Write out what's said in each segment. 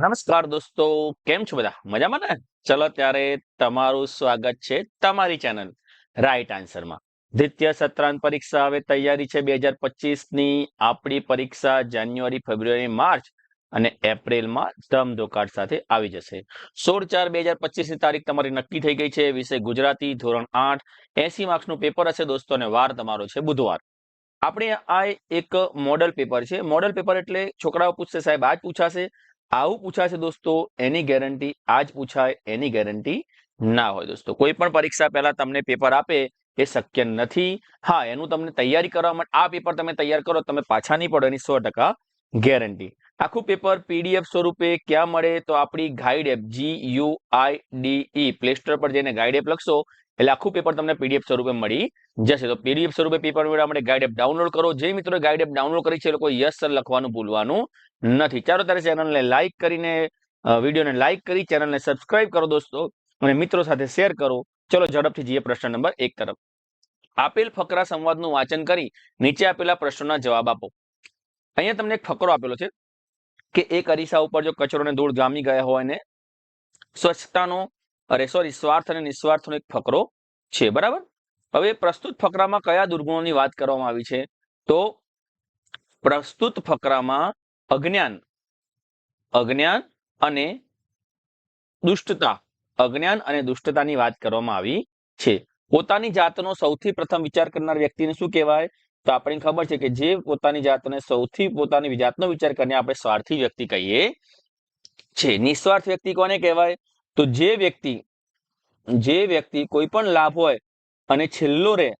નમસ્કાર. દોસ્તો, કેમ છો બધા? મજામાં ને? ચલો ત્યારે તમારું સ્વાગત છે તમારી ચેનલ રાઈટ આન્સરમાં. દ્વિતીય સત્રાંત પરીક્ષા હવે તૈયારી છે બે હજારની આપણી પરીક્ષા જાન્યુઆરી, ફેબ્રુઆરી, માર્ચ અને એપ્રિલમાં ધમધોકાટ સાથે આવી જશે. સોળ ચાર બે હજાર પચીસની તારીખ તમારી નક્કી થઈ ગઈ છે. વિષય ગુજરાતી, ધોરણ આઠ. એસી માર્ક્સનું પેપર હશે દોસ્તો અને વાર તમારો છે બુધવાર. આપણે આ એક મોડલ પેપર છે. મોડલ પેપર એટલે છોકરાઓ પૂછશે, સાહેબ, આજ પૂછાશે? આવું પૂછાશે દોસ્તો, એની ગેરંટી આ જ પૂછાય, એની ગેરંટી ના હોય દોસ્તો. કોઈ પણ પરીક્ષા પહેલા તમને પેપર આપે, એ શક્ય નથી. હા, એનું તમને તૈયારી કરવા માટે, આ પેપર તમે તૈયાર કરો, તમે પાછા નહીં પડો, એની સો ગેરંટી આખું પેપર પીડીએફ સ્વરૂપે ક્યાં મળે તો આપણી guide app G U I D play store પર જઈને ગાઈડ એપ લખશો, એટલે આખું પેપર તમને પીડીએફ સ્વરૂપે મળી જશે. તો પીડીએફ સ્વરૂપે પેપર મેળવવા માટે ગાઈડ એપ ડાઉનલોડ કરો. જે મિત્રો ગાઈડ એપ ડાઉનલોડ કરી છે એ લોકો યસ સર લખવાનું ભૂલવાનું નથી. ચાલો ત્યારે ચેનલને લાઈક કરીને વિડીયોને લાઈક કરી, ચેનલને સબસ્ક્રાઇબ કરો દોસ્તો, અને મિત્રો સાથે શેર કરો. ચલો ઝડપથી જઈએ પ્રશ્ન નંબર એક તરફ. આપેલ ફકરા સંવાદનું વાંચન કરી નીચે આપેલા પ્રશ્નોના જવાબ આપો. અહીંયા તમને એક ફકરો આપેલો છે. કે એક અરીસા ઉપર જો કચરો ને ધૂળ જામી ગયા હોય ને, સ્વચ્છતાનો, અરે સોરી સ્વાર્થ અને નિસ્વાર્થનો એક ફકરો છે, બરાબર? હવે પ્રસ્તુત ફકરામાં કયા દુર્ગુણોની વાત કરવામાં આવી છે? તો પ્રસ્તુત ફકરામાં અજ્ઞાન અજ્ઞાન અને દુષ્ટતા, અજ્ઞાન અને દુષ્ટતાની વાત કરવામાં આવી છે. પોતાની જાતનો સૌથી પ્રથમ વિચાર કરનાર વ્યક્તિને શું કહેવાય? તો આપણને ખબર છે કે જે પોતાની જાતને સૌથી પોતાની જાતનો વિચાર કરીને આપણે સ્વાર્થી વ્યક્તિ કહીએ છે નિસ્વાર્થ વ્યક્તિ કોને કહેવાય? તો જે વ્યક્તિ જે વ્યક્તિ કોઈ પણ લાભ હોય અને છેલ્લો રહે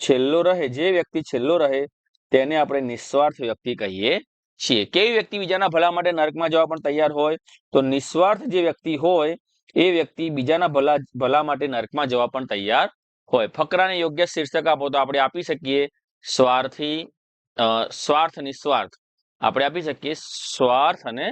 છેલ્લો રહે, જે વ્યક્તિ છેલ્લો રહે તેને આપણે નિસ્વાર્થ વ્યક્તિ કહીએ છીએ. કેવી વ્યક્તિ બીજાના ભલા માટે નર્કમાં જવા પણ તૈયાર હોય, તો નિસ્વાર્થ જે વ્યક્તિ હોય, એ વ્યક્તિ બીજાના ભલા ભલા માટે નર્કમાં જવા પણ તૈયાર હોય. ફકરાને યોગ્ય શીર્ષક આપો તો આપણે આપી શકીએ સ્વાર્થી સ્વાર્થ, નિસ્વાર્થ. આપણે આપી શકીએ સ્વાર્થ અને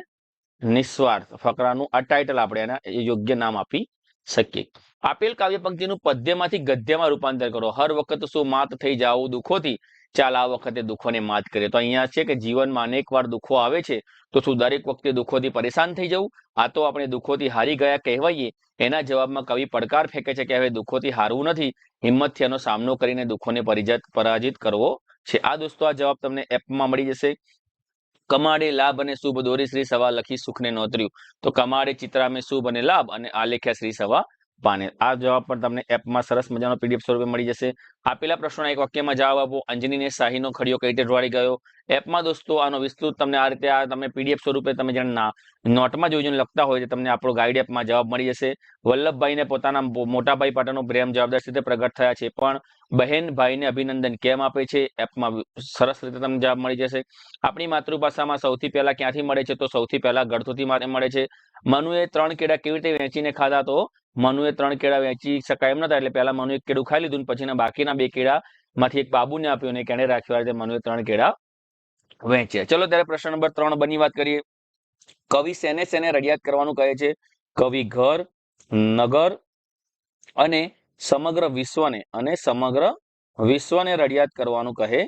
નિસ્વાર્થ. ફકરાનું આ ટાઇટલ આપણે એના યોગ્ય નામ આપી શકીએ. આપેલ કાવ્ય પંક્તિનું પદ્યમાંથી ગદ્યમાં રૂપાંતર કરો. હર વખત શું માત થઈ જાઓ દુઃખોથી? ચાલ આ વખતે દુઃખોને માત કરીએ. તો અહીંયા છે કે જીવનમાં અનેક વાર દુઃખો આવે છે, તો શું દરેક વખતે દુઃખોથી પરેશાન થઈ જવું? આ તો આપણે દુઃખોથી હારી ગયા કહેવાઈએ. એના જવાબમાં કવિ પડકાર ફેંકે છે કે હવે દુઃખોથી હારવું નથી. હિંમતથી એનો સામનો કરીને દુઃખોને પરિજત, પરાજિત કરવો છે. આ દોસ્તો, આ જવાબ તમને એપમાં મળી જશે. કમાડે લાભ અને શુભ દોરી શ્રી સવા લખી સુખને નોતર્યું. તો કમાડે ચિત્રામે શુભ અને લાભ અને આલેખ્યા શ્રી સવા પાને આ જવાબ પણ તમને એપમાં સરસ મજાનો પીડીએફ સ્વરૂપે મળી જશે. આપેલા પ્રશ્નોના એક વાક્યમાં જવાબ આપો. અંજનીને શાહીનો ખડિયો કઈ રીતે વાળી ગયો? એપમાં દોસ્તો આનો વિસ્તૃત તમને આ રીતે આ તમે પીડીએફ સ્વરૂપે તમે ના નોટમાં જોઈને લખતા હોય છે તમને આપણો ગાઈડ એપમાં જવાબ મળી જશે. વલ્લભભાઈને પોતાના મોટાભાઈ પાટણનો પ્રેમ જવાબદાર રીતે પ્રગટ થયા છે. પણ બહેન ભાઈને અભિનંદન કેમ આપે છે? એપમાં સરસ રીતે તમને જવાબ મળી જશે. આપણી માતૃભાષામાં સૌથી પહેલા ક્યાંથી મળે છે? તો સૌથી પહેલા ગળથુથી મળે છે. મનુએ ત્રણ કેળા કેવી રીતે વેચીને ખાધા? તો મનુએ ત્રણ કેળા વેચી શકાય એમ નતા એટલે પહેલા મનુ એક કેળું ખાઈ લીધું પછીના બાકીના બે કેળા માંથી એક બાબુને આપ્યું અને કેને રાખ્યું. રીતે મનુએ ત્રણ કેળા વેચ્યા. ચલો ત્યારે પ્રશ્ન નંબર ત્રણ બની વાત કરીએ. કવિ સેને સેને રડિયાત કરવાનું કહે છે. કવિ ઘર, નગર અને સમગ્ર વિશ્વને અને સમગ્ર વિશ્વને રડિયાત કરવાનું કહે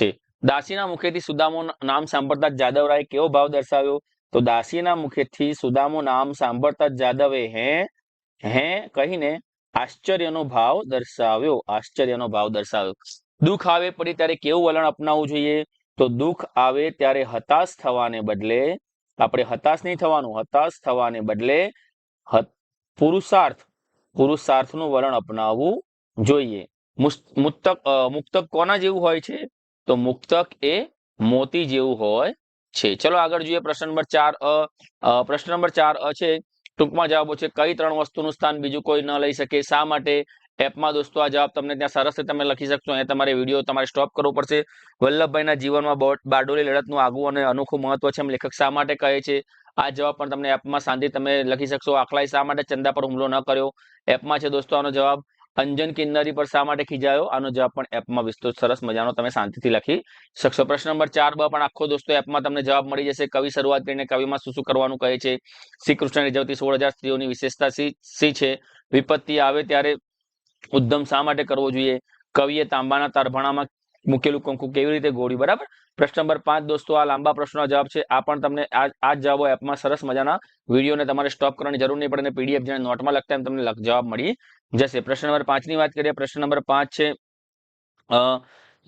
છે. દાસીના મુખેથી સુદામો નામ સાંભળતા જાદવરાય કેવો ભાવ દર્શાવ્યો? તો દાસીના મુખેથી સુદામો નામ સાંભળતા જાદવે હે હે કહીને આશ્ચર્યનો ભાવ દર્શાવ્યો. આશ્ચર્યનો ભાવ દર્શાવ્યો. દુઃખ આવે પડી ત્યારે કેવું વલણ અપનાવવું જોઈએ? તો દુઃખ આવે ત્યારે હતાશ થવાને બદલે, આપણે હતાશ નહીં થવાનું, હતાશ થવાને બદલે પુરુષાર્થ, પુરુષાર્થનું વલણ અપનાવવું જોઈએ. મુક્તક મુક્તક કોના જેવું હોય છે? તો મુક્તક એ મોતી જેવું હોય છે. ચલો આગળ જોઈએ પ્રશ્ન નંબર ચાર અ, પ્રશ્ન નંબર ચાર અ છે. ટૂંકમાં જવાબો છે કઈ ત્રણ વસ્તુનું સ્થાન બીજું કોઈ ન લઈ શકે? શા માટે? એપમાં દોસ્તો આ જવાબ તમને ત્યાં સરસ રીતે તમે લખી શકશો. અહીંયા તમારે વીડિયો તમારે સ્ટોપ કરવો પડશે. વલ્લભભાઈના જીવનમાં બારડોલી લડતનું આગવું અને અનોખું મહત્વ છે એમ લેખક શા માટે કહે છે? આ જવાબ પણ તમને એપમાં શાંતિ તમે લખી શકશો. આખલાઈ શા માટે ચંદા પર હુમલો ન કર્યો? એપમાં છે દોસ્તો આનો જવાબ. અંજન કિન્નરી પર શા માટે ખીજાયો? આનો જવાબ પણ એપમાં વિસ્તૃત સરસ મજાનો તમે શાંતિથી લખી શકશો. પ્રશ્ન નંબર ચાર બ પણ આખો દોસ્તો એપમાં તમને જવાબ મળી જશે. કવિ શરૂઆત કરીને કવિમાં શું શું કરવાનું કહે છે? શ્રી કૃષ્ણ રીઝવતી સોળ હજાર સ્ત્રીઓની વિશેષતા સી છે? વિપત્તિ આવે ત્યારે ઉદ્ધમ શા માટે કરવો જોઈએ? કવિએ તાંબાના તારભાણામાં મૂકેલું કંકુ કેવી રીતે ગોળ્યું બરાબર? પ્રશ્ન નંબર પાંચ, દોસ્તો, આ લાંબા પ્રશ્નનો જવાબ છે. આ પણ તમને આ જ જવાબો એપમાં સરસ મજાના વિડીયોને તમારે સ્ટોપ કરવાની જરૂર નહીં પડે અને પીડીએફ જેને નોટમાં લખતા એમ તમને જવાબ મળી જશે. પ્રશ્ન નંબર પાંચની વાત કરીએ. પ્રશ્ન નંબર પાંચ છે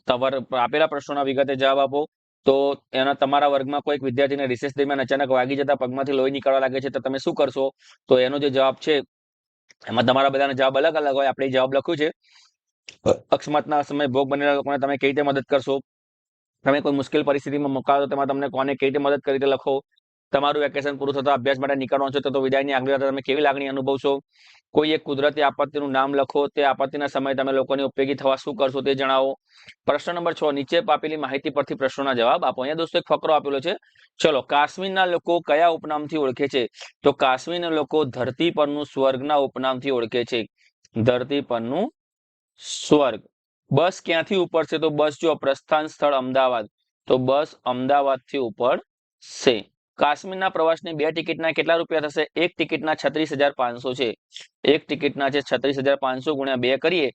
તમારે આપેલા પ્રશ્નોના વિગતે જવાબ આપો. તો એના, તમારા વર્ગમાં કોઈ વિદ્યાર્થીને રિસેસ દરમિયાન અચાનક વાગી જતા પગમાંથી લોહી નીકળવા લાગે છે તો તમે શું કરશો? તો એનો જે જવાબ છે, એમાં તમારા બધાના જવાબ અલગ અલગ હોય. આપણે જવાબ લખ્યું છે. અકસ્માતના સમયે ભોગ બનેલા લોકોને તમે કઈ રીતે મદદ કરશો? તમે કોઈ મુશ્કેલ પરિસ્થિતિમાં મુકાવો તેમાં તમને કોને કઈ રીતે મદદ કરી લખો. તમારું વેકેશન પૂરું થતા અભ્યાસ માટે નીકળવાનું છે તો વિદાયની આગળ તમે કેવી લાગણી અનુભવશો? કોઈ એક કુદરતી આપત્તિનું નામ લખો, તે આપત્તિના સમયે તમે લોકોને ઉપયોગી થવા શું કરશો તે જણાવો. પ્રશ્ન નંબર છ, નીચે આપેલી માહિતી પરથી પ્રશ્નોના જવાબ આપો. અહીંયા દોસ્તો એક ફકરો આપેલો છે. ચલો, કાશ્મીરના લોકો કયા ઉપનામથી ઓળખે છે? તો કાશ્મીરના લોકો ધરતી પરનું સ્વર્ગના ઉપનામથી ઓળખે છે. ધરતી પરનું સ્વર્ગ. બસ ક્યાંથી ઉપર છે? તો બસ જો પ્રસ્થાન સ્થળ અમદાવાદ. તો બસ અમદાવાદથી છે. કાશ્મીરના પ્રવાસની બે ટિકિટના કેટલા રૂપિયા થશે? એક ટિકિટના છત્રીસ હજાર પાંચસો છે. એક ટિકિટના છે છત્રીસ હજાર પાંચસો ગુણ્યા બે કરીએ,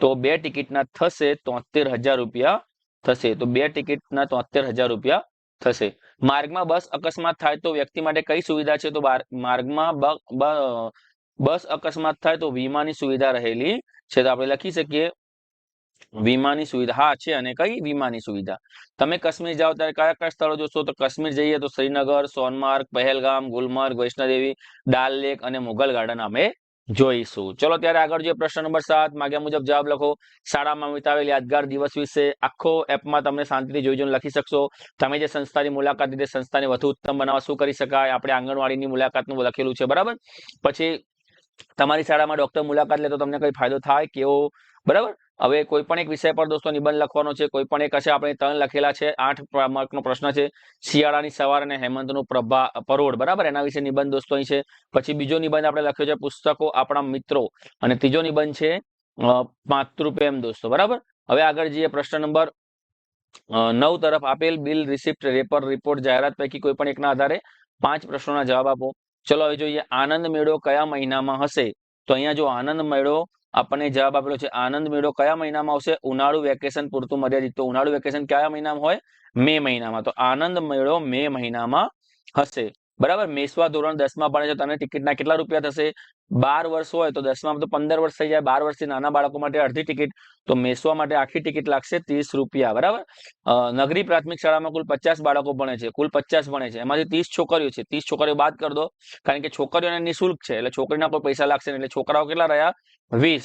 તો બે ટિકિટના થશે તોતેર હજાર રૂપિયા થશે. તો બે ટિકિટના તોતેર હજાર રૂપિયા થશે. માર્ગમાં બસ અકસ્માત થાય તો વ્યક્તિ માટે કઈ સુવિધા છે? તો માર્ગમાં બસ અકસ્માત થાય તો વીમાની સુવિધા રહેલી છે તો આપણે લખી શકીએ, વીમાની સુવિધા. હા, છે અને કઈ વીમાની સુવિધા? તમે કાશ્મીર જાઓ ત્યારે કયા કયા સ્થળો જોશો? તો કાશ્મીર જઈએ તો શ્રીનગર, સોનમાર્ગ, પહેલગામ, ગુલમર્ગ, વૈષ્ણોદેવી, ડાલ લેક અને મુઘલ ગાર્ડન અમે જોઈશું. ચલો ત્યારે આગળ જોઈએ પ્રશ્ન નંબર સાત. માગ્યા મુજબ જવાબ લખો. શાળામાં વિતાવેલ યાદગાર દિવસ વિશે આખો એપમાં તમને શાંતિથી જોઈ જોઈને લખી શકશો. તમે જે સંસ્થાની મુલાકાત લીધી સંસ્થાને વધુ ઉત્તમ બનાવવા શું કરી શકાય? આપણે આંગણવાડીની મુલાકાતનું લખેલું છે, બરાબર? પછી તમારી શાળામાં ડોક્ટર મુલાકાત લે તો તમને કઈ ફાયદો થાય કેવો બરાબર? હવે કોઈ પણ એક વિષય પર દોસ્તો નિબંધ લખવાનો છે, કોઈ પણ એક હશે, આપણે ત્રણ લખેલા છે, આઠ માર્કનો પ્રશ્ન છે, શિયાળાની સવાર અને હેમંતનું પ્રભા પરોઢ બરાબર? એના વિશે નિબંધ દોસ્તો અહીં છે. પછી બીજો નિબંધ આપણે લખ્યો છે, પુસ્તકો આપણા મિત્રો. અને ત્રીજો નિબંધ છે માતૃપ્રેમ દોસ્તો, બરાબર? હવે આગળ જઈએ પ્રશ્ન નંબર નવ તરફ આપેલ બિલ રિસિપ્ટ રેપર રિપોર્ટ જાહેરાત પૈકી કોઈ પણ એકના આધારે પાંચ પ્રશ્નોના જવાબ આપો. ચલો હવે જોઈએ આનંદ મેળો કયા મહિનામાં હશે? તો અહીંયા જો આનંદ મેળો આપણને જવાબ આપેલો છે, આનંદ મેળો કયા મહિનામાં આવશે? ઉનાળુ વેકેશન પૂરતું મર્યાદિત. તો ઉનાળુ વેકેશન કયા મહિનામાં હોય? મે મહિનામાં. તો આનંદ મેળો મે મહિનામાં હશે. બરાબર? મેસવા ધોરણ દસમાં ભણે છે, તને ટિકિટના કેટલા રૂપિયા થશે? બાર વર્ષ હોય તો દસમાં, તો પંદર વર્ષ થઈ જાય. બાર વર્ષથી નાના બાળકો માટે અડધી ટિકિટ, તો મેસવા માટે આખી ટિકિટ લાગશે ત્રીસ રૂપિયા, બરાબર? નગરી પ્રાથમિક શાળામાં કુલ પચાસ બાળકો ભણે છે, કુલ પચાસ ભણે છે. એમાંથી ત્રીસ છોકરીઓ છે. ત્રીસ છોકરીઓ બાદ કરી દો, કારણ કે છોકરીઓને નિઃશુલ્ક છે, એટલે છોકરીના પર પૈસા લાગશે એટલે છોકરાઓ કેટલા રહ્યા? વીસ.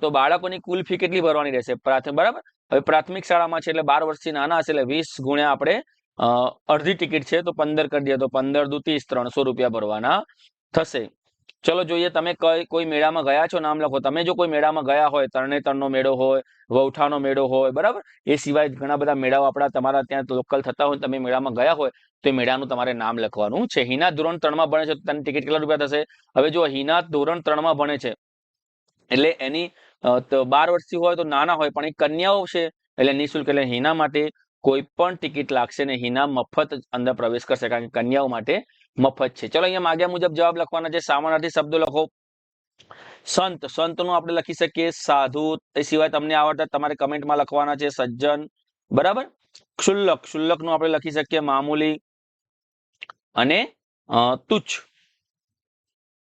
તો બાળકોની કુલ ફી કેટલી ભરવાની રહેશે? પ્રાથમિક, બરાબર? હવે પ્રાથમિક શાળામાં છે એટલે બાર વર્ષથી નાના હશે, એટલે વીસ ગુણ્યા આપણે અડધી ટિકિટ છે, તો પંદર કરી દે તો પંદર દુ ત્રીસ, ત્રણસો રૂપિયા ભરવાના થશે. ચલો જોઈએ, તમે કઈ, કોઈ મેળામાં ગયા છો? નામ લખો. તમે જો કોઈ મેળામાં ગયા હોય, તરણેતરનો મેળો હોય વૌઠાનો મેળો હોય, બરાબર? એ સિવાય ઘણા બધા મેળાઓ આપણા તમારા ત્યાં લોકલ થતા હોય, તમે મેળામાં ગયા હોય, તો એ મેળાનું તમારે નામ લખવાનું છે. હિના ધોરણ ત્રણમાં ભણે છે, તો તેની ટિકિટ કેટલા રૂપિયા થશે? હવે જો હિના ધોરણ ત્રણમાં ભણે છે. એટલે એની બાર વર્ષથી હોય તો નાના હોય, પણ એ કન્યાઓ છે. એટલે નિઃશુલ્ક એટલે હિના માટે કોઈ પણ ટિકિટ લાગશે ને હિના મફત અંદર પ્રવેશ કરશે કારણ કે કન્યાઓ માટે મફત છે. ચલો અહીંયા માગ્યા મુજબ જવાબ લખવાના છે. સામાનાર્થી શબ્દો લખો. સંત. સંતનું આપણે લખી શકીએ સાધુ. એ સિવાય તમને આવડતા તમારે કમેન્ટમાં લખવાના છે. સજ્જન. બરાબર? ક્ષુલ્લક. ક્ષુલ્લકનું આપણે લખી શકીએ મામૂલી. અને તુચ્છ.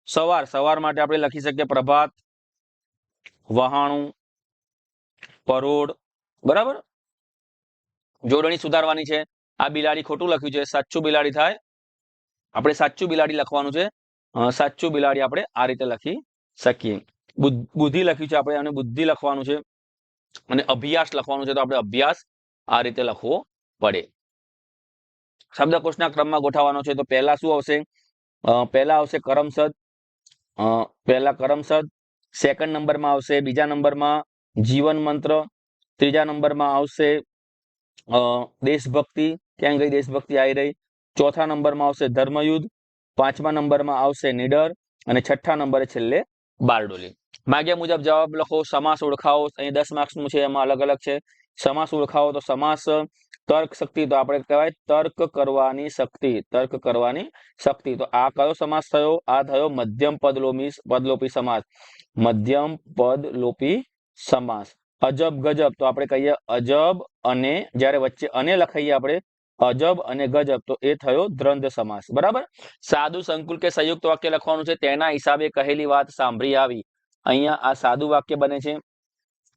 સવાર. સવાર માટે આપણે લખી શકીએ પ્રભાત. વહાણું. પરોડ બરાબર? જોડણી સુધારવાની છે. આ બિલાડી ખોટું લખ્યું છે. સાચું બિલાડી થાય. આપણે સાચું બિલાડી લખવાનું છે. સાચું બિલાડી આપણે આ રીતે લખી શકીએ. બુદ્ધિ લખ્યું છે આપણે, અને બુદ્ધિ લખવાનું છે. અને અભ્યાસ લખવાનું છે, તો આપણે અભ્યાસ આ રીતે લખવો પડે. શબ્દકોશના ક્રમમાં ગોઠવવાનો છે, તો પહેલા શું આવશે? પહેલા આવશે કરમસદ. પહેલા કરમસદ. સેકન્ડ નંબરમાં આવશે બીજા નંબરમાં જીવન મંત્ર. ત્રીજા નંબરમાં આવશે દેશભક્તિ, ક્યાં ગઈ દેશભક્તિ આવી રહી? ચોથા નંબરમાં આવશે ધર્મયુદ્ધ, પાંચમા નંબરમાં આવશે નીડર અને છઠ્ઠા નંબરે છેલ્લે બારડોલી. માગ્યા મુજબ જવાબ લખો, સમાસ ઓળખાવો અહીં દસ માર્ક્સનું છે, એમાં અલગ અલગ છે. સમાસ ઓળખાવો તો સમાસ, તર્ક શક્તિ તો આપણે કહેવાય તર્ક કરવાની શક્તિ, તર્ક કરવાની શક્તિ. તો આ કયો સમાસ થયો? આ થયો મધ્યમ પદલોપી પદલોપી સમાસ. મધ્યમ પદલોપી સમાસ. અજબ ગજબ. તો આપણે કહીએ અજબ અને જ્યારે વચ્ચે અને લખાઈએ આપણે અજબ અને ગજબ, તો એ થયો દ્રંદ સમાસ. બરાબર? સાદું સંકુલ કે સંયુક્ત વાક્ય લખવાનું છે, તેના હિસાબે કહેલી વાત સાંભળી આવી. અહીંયા આ સાદું વાક્ય બને છે.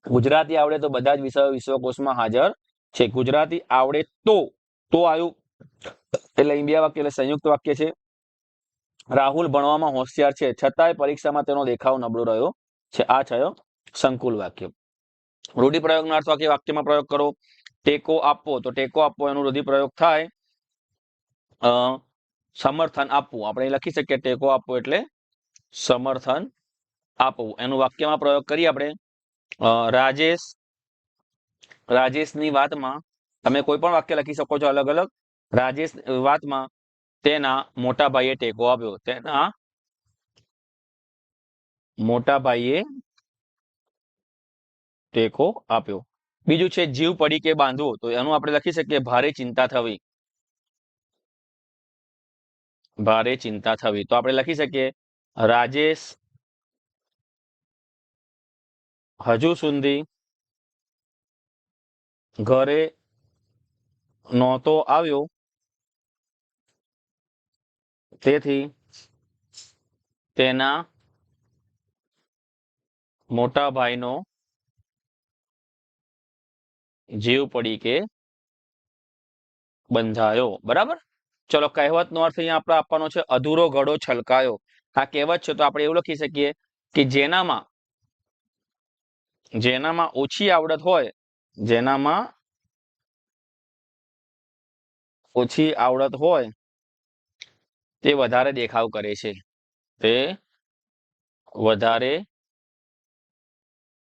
ગુજરાતી આવડે તો બધા જ વિષયો વિશ્વકોશમાં હાજર છે. ગુજરાતી આવડે તો તો આવ્યું. એટલે ઇન્ડિયા વાક્ય એટલે સંયુક્ત વાક્ય છે. રાહુલ ભણવામાં હોશિયાર છે. છતાંય પરીક્ષામાં તેનો દેખાવ નબળો રહ્યો છે. આ થયો સંકુલ વાક્ય. રૂઢિપ્રયોગનો અર્થ વાક્ય વાક્યમાં પ્રયોગ કરો. ટેકો આપવો, તો ટેકો આપવો, એનો રૂઢિપ્રયોગ થાય. સમર્થન આપવું. આપણે લખી શકીએ, ટેકો આપવો એટલે સમર્થન આપવું. એનું વાક્યમાં પ્રયોગ કરીએ આપણે. રાજેશ, રાજેશની વાતમાં તમે કોઈ પણ વાક્ય લખી શકો છો અલગ અલગ. રાજેશ વાતમાં તેના મોટા ભાઈએ ટેકો આપ્યો. તેના મોટા ભાઈએ ટેકો આપ્યો. બીજું છે, જીવ પડી કે બાંધવો. તો એનું આપણે લખી શકીએ, ભારે ચિંતા થવી. ભારે ચિંતા થવી. તો આપણે લખી શકીએ, રાજેશ હજુ સુધી ઘરે નહોતો આવ્યો. તેથી તેના મોટા ભાઈનો જીવ પડી કે બંધાયો. બરાબર? ચલો, કહેવતનો અર્થ અહીંયા આપણે આપવાનો છે, અધૂરો ઘડો છલકાયો. આ કહેવત છે, તો આપણે એવું લખી શકીએ કે જેનામાં જેનામાં ઓછી આવડત હોય, જેનામાં ઓછી આવડત હોય, તે વધારે દેખાવ કરે છે. તે વધારે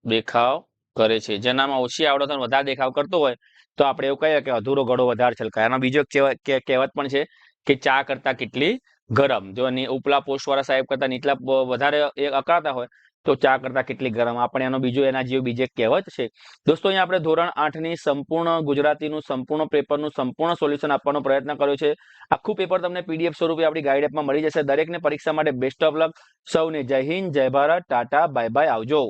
દેખાવ કરે છે. જેનામાં ઓછી આવડત અને વધારે દેખાવ કરતો હોય, તો આપણે એવું કહીએ કે અધૂરો ઘડો વધારે છલકાય. આનો બીજો કહેવત પણ છે કે ચા કરતા કેટલી ગરમ. જો ઉપલા પોસ્ટવાળા સાહેબ કરતા નીચલા વધારે એ અકળાતા હોય, તો ચા કરતા કેટલી ગરમ. આપણે એનો બીજો, એના જેવું બીજે એક કહેવત છે. દોસ્તો, અહીંયા આપણે ધોરણ આઠની સંપૂર્ણ ગુજરાતીનું સંપૂર્ણ પેપરનું સંપૂર્ણ સોલ્યુશન આપવાનો પ્રયત્ન કર્યો છે. આખું પેપર તમને પીડીએફ સ્વરૂપે આપણી ગાઈડ એપમાં મળી જશે. દરેકને પરીક્ષા માટે બેસ્ટ ઓફ લક સૌને જય હિન્દ, જય ભારત, ટાટા બાય બાય આવજો.